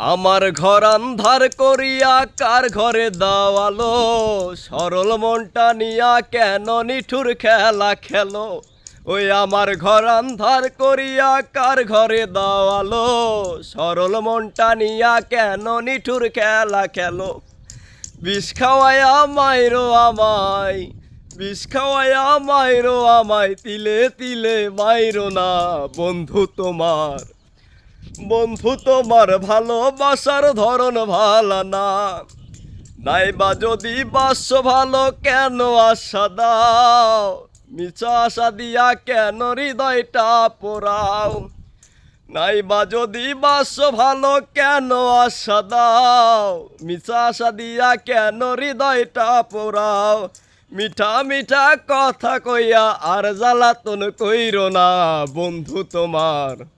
আমার ঘর আন্ধার করিয়া কার ঘরে দাওয়ালো সরল মনটা নিয়া কেন নিঠুর খেলা খেলো? ওই আমার ঘর আন্ধার করিয়া কার ঘরে দাওয়ালো সরল মনটা নিয়া কেন নিঠুর খেলা খেলো? বিষ খাওয়ায়া মাইরো আমায়, বিষ খাওয়ায়া মাইরো আমায়, তিলে তিলে মাইরো না বন্ধু তোমার। বন্ধু, তোমার ভালোবাসার ধরন ভালো না। নাইবা যদি বাস ভালো, কেন আশা দাও? মিছা আশা দিয়া কেন হৃদয়টা পোড়াও? নাইবা যদি বাস ভালো, কেন আশা দাও? মিছা আশা দিয়া কেন হৃদয়টা পোড়াও? মিঠা মিঠা কথা কইয়া আর জ্বালাতন কইরো না বন্ধু তোমার।